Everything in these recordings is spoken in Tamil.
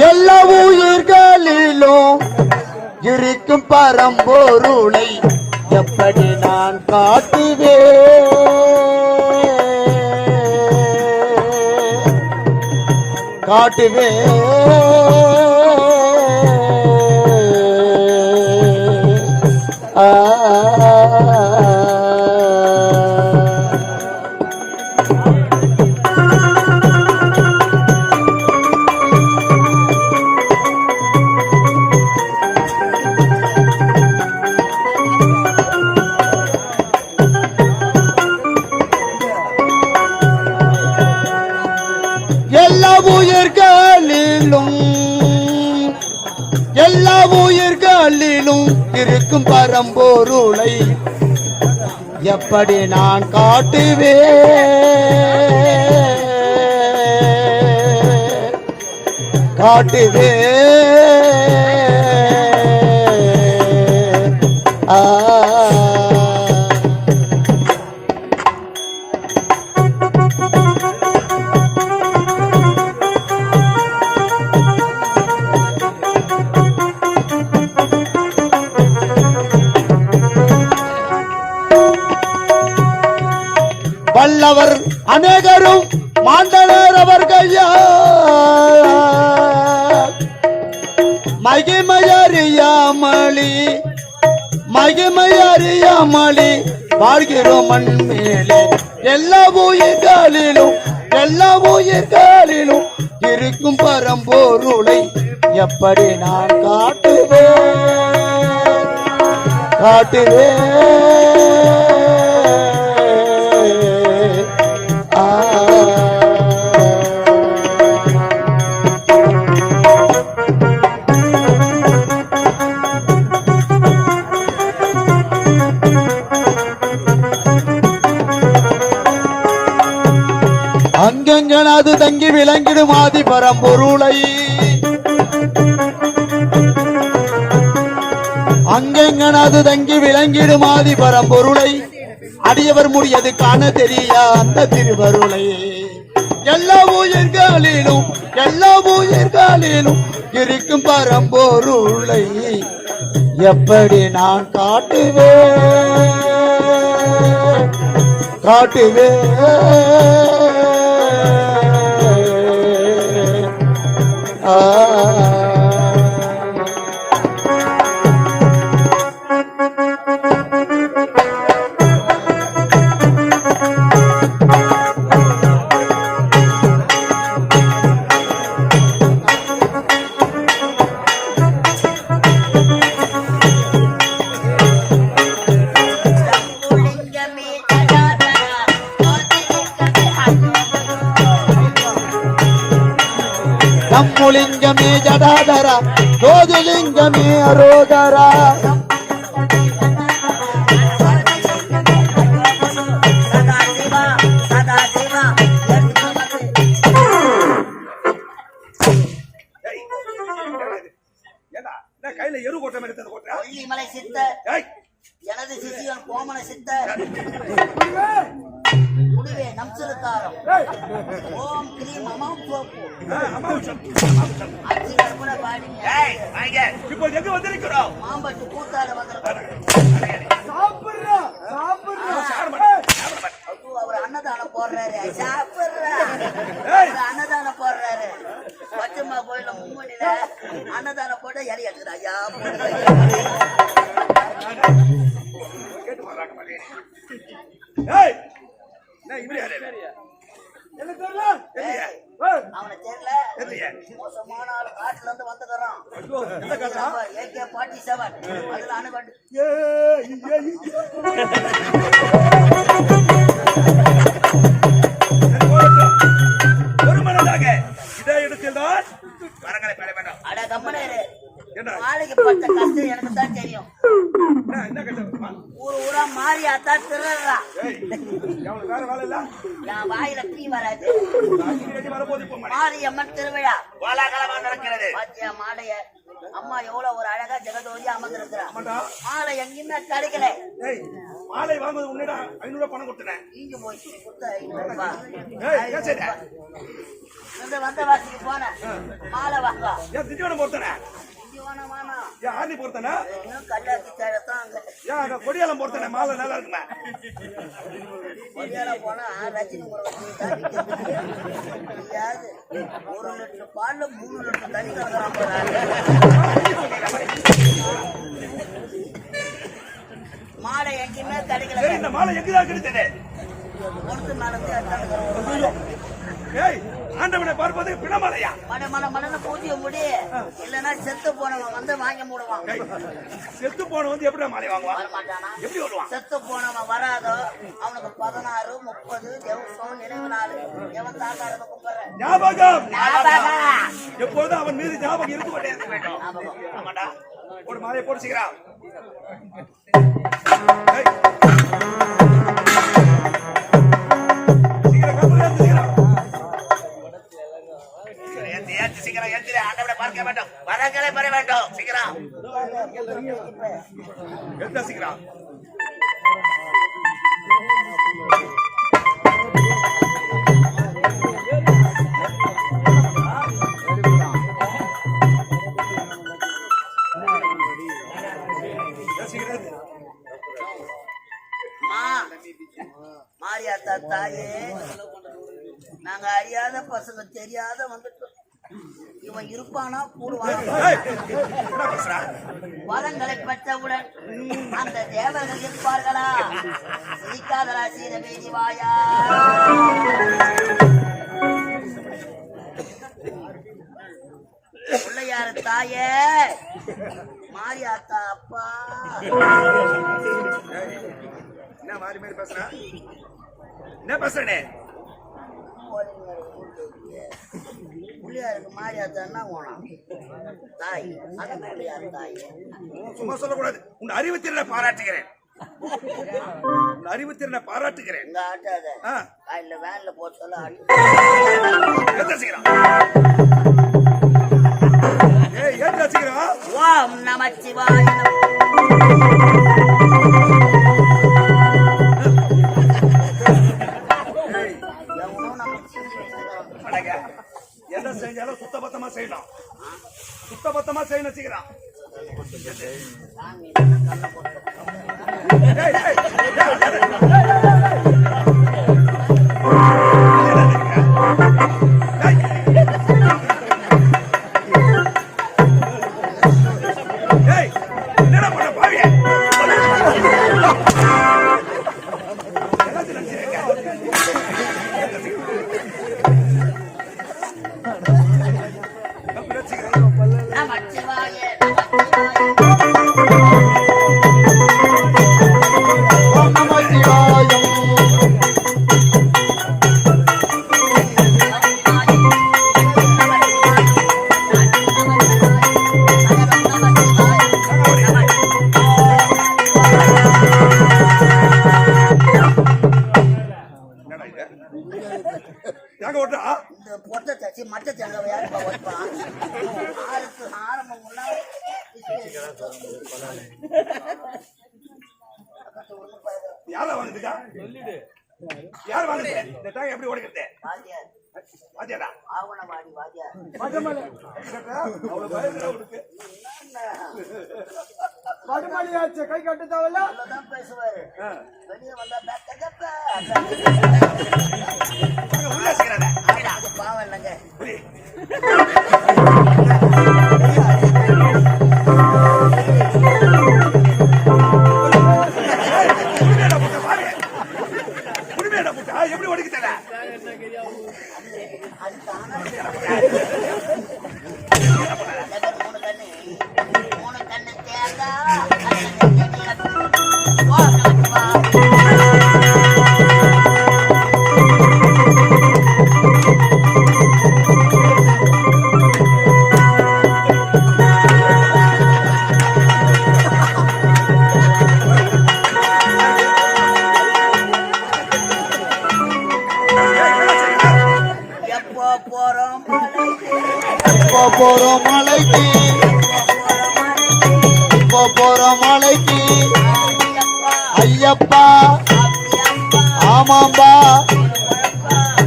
எல்லா உயிர்களிலும் இருக்கும் பரம்பொருளை எப்படி நான் காட்டுவேன். காட்டுவேன். ஆ. உயிர்களிலும் இருக்கும் பரம்பொருளை எப்படி நான் காட்டுவேன்? காட்டுவேன். வல்லவர் அநேகரும் மாண்டனர் அவர் கையா. மகிமையறியாமளி மகிமையறியாமளி வாழ்கிறோம் மண்மேலே. எல்லா உயிர்களிலும் எல்லா உயிர்களிலும் இருக்கும் பரம்பொருளை எப்படி நான் காட்டுவேன்? காட்டுவேன். பொருளை பரம்பொருளை அங்கெங்கனது தங்கி விளங்கிடும் ஆதி பரம்பொருளை அடியவர் முடியது காண தெரியா அந்த திருவருளை. எல்லா உயிர்களிலும் எல்லா உயிர்களிலும் இருக்கும் பரம்பொருளை எப்படி நான் காட்டுவேன்? காட்டுவேன். ஆ நம்முலிங்கமே ஜடாதர ஜோதிலிங்கமே அரோகரா. சதா சிவா சதா சிவா ஏண்டா என்ன கையில எரு கொட்ட மாதிரி கொட்டா சித்தர். ஏய். எனது சிசியன் கோமல பாடிங்க. ஏய் வாங்க. இப்போ எங்க வந்திருக்கிறோம்? மாம்பட்டு கூத்தாட வந்திருக்காரு அவர் அன்னதானம் போடுறாரு. சாப்பிடுறா. அவர் அன்னதானம் போடுறாரு. பச்சம்மா கோயில மும்மணியில அன்னதானம் போட்டு இலை எடுக்கிற ஐயா கேட்டு வர்றாங்க என்ன தெரியல? அவனை தெரியல. மோசமான ஆள் காட்டுல இருந்து வந்துக்கிறோம் எந்த காசா ஏகே ஃபார்ட்டி செவன் அதுல அணுகண்டு வேற வேலை இல்ல? என் வாயில தீ வராது. அடிக்கடி அடி வரப்போது இப்போ மணி. மாரியம்மன் திருவிழா. கோலாகலமா நடக்கிறது. பாத்தியா மாலைய? அம்மா எவ்வளவு ஒரு அழகா ஜெகதோதி அமர்ந்திருக்கிறா. மாலை எங்கேயுமே கிடைக்கல ஏய் மாலை வாங்குவது உன்னிடம் ஐநூறு ரூபாய் பணம் கொடுத்தேன் நீங்க போய் கொடுத்த வந்த வாசிக்கு போனேன். மாலை வாங்க பொறுத்தனே? ஆர்னி பொறுத்தனே ஏன் கொடியாலம் பொறுத்தனே மாலை நல்லா இருக்குமே? ஒரு லிட்டர் பால்ல மூணு லிட்டர் தண்ணி மாடை எங்கேயுமே கிடைக்கல இந்த மாலை எங்கதான் கிடைத்தது? ஒருத்தர் ஏய் ஆண்டவனை பார்ப்பது பிணமாலையா? மட மட மடன்னு பூஜ்ய முடி இல்லைன்னா செத்து போனவன் வந்து வாங்கி மூடுவான். செத்து போன வந்து எப்படி மாலை வாங்குவான்? வரமாட்டானா? எப்படி வருவான்? செத்து போனவன் வராதோ அவனுக்கு பதினாறு முப்பது தேவசம் நினைவு நாள் எவன் தாக்காரத கும்பிடுறேன் ஞாபகம்! ஞாபகம். எப்போதும் அவன் மீது ஞாபகம் இருந்து கொண்டே இருக்க வேண்டும். ஆமாடா ஒரு மாலையை போட்டு. சீக்கிரம். ஏத்து, சீக்கிரம் ஏத்துரு. ஆண்டவனை பார்க்க வேண்டும். வரங்களை பெற வேண்டும். சீக்கிரம். ஏத்தா சீக்கிரம்? மாரியா சீக்கிரம்? தாயே. நாங்க அறியாத பசங்க தெரியாத வந்துட்டோம். இவன் இருப்பானா? கூடுவானா? வரங்களை பெற்றவுடன் அந்த தேவர்கள் இருப்பார்களா? சிரிக்காதரா சீரபேதி வாயா. பிள்ளையாரு தாயே மாரியாத்தா அப்பா. என்ன மாறி மாறி பேசுறா? என்ன பேசுறே பிள்ளையாருக்கு மாரியாத்தா என்ன போனான் தாய் அதான் பிள்ளையாரு தாய்? சும்மா சொல்லக்கூடாது. உன் அறிவுத்திறனை பாராட்டுகிறேன். உன் அறிவுத்திறனை பாராட்டுகிறேன். எங்க ஆட்டாத. ஆ, காலைல வேன்ல போக சொல்ல ஏத்த சீக்கிரம் ஓம் நமச்சிவாய எவனோ சுத்தபத்தமா செய்யலாம் சுத்தபத்தமா செய்யணும் சீக்கிரம் சாமி இதெல்லாம் கல்ல போட்டு. ஏய், ஏய், யாரா வாங்குதுக்கா? யார் வாங்குது? இந்த டேங்க் எப்படி ஓடிக்கிறது? வாத்தியார்? ஆவணவாடி வாத்தியார் அவ்வளவு பயத்துல உனக்கு. கை கட்டு பேசுவாரு. வெளியே வந்தா பேக்க உள்ள. அது பாவம் இல்லைங்க ஓடிக்கிட்டல? மலைக்கு இப்போ போறோம் மலைக்கு ஐயப்பா. ஆமாம்பா.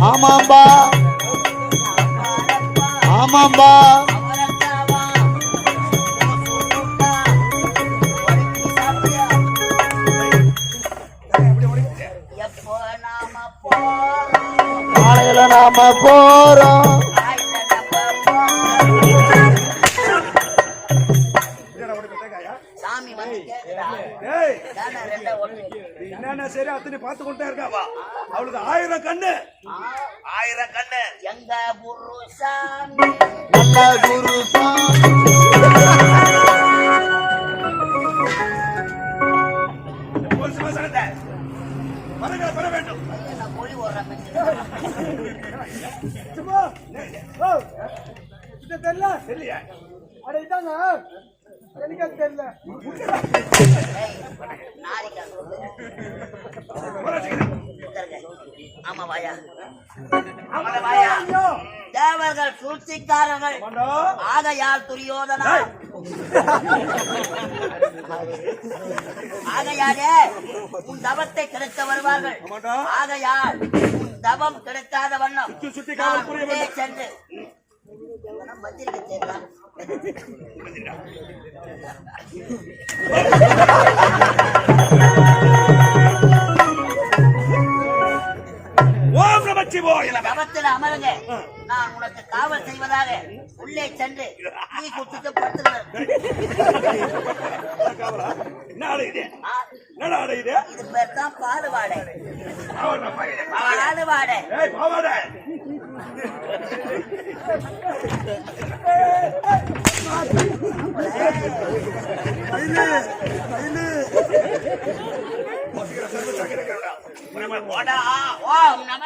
ஆமாம்பா. ஆமாம்பா. நாம போறோம். என்னென்ன சரி அத்தனை பார்த்து கொண்டே இருக்காவா அவளுக்கு ஆயிரம் கண்ணு. ஆயிரம் கண்ணு. எங்க குரு சாமி? மரங்களை பெற வேண்டும். நான் மொழி ஓடுறேன் தெரியல? அட இதாங்க ஆமா வாயா தேவர்கள் சூழ்ச்சிக்காரர்கள். ஆகையால் துரியோதனா. ஆகையாலே உன் தவத்தை கிடைக்க வருவார்கள். ஆகையால் உன் தவம் கிடைக்காத வண்ணம். சென்று இதெல்லாம் பத்திரிக்கை தேடலாம். அமருங்க. நான் உனக்கு காவல் செய்வதாக. உள்ளே சென்று நீ குத்திட்டு இது பேர் தான் பாலுவாடை. பாலுவாடை போடா ஓம் நம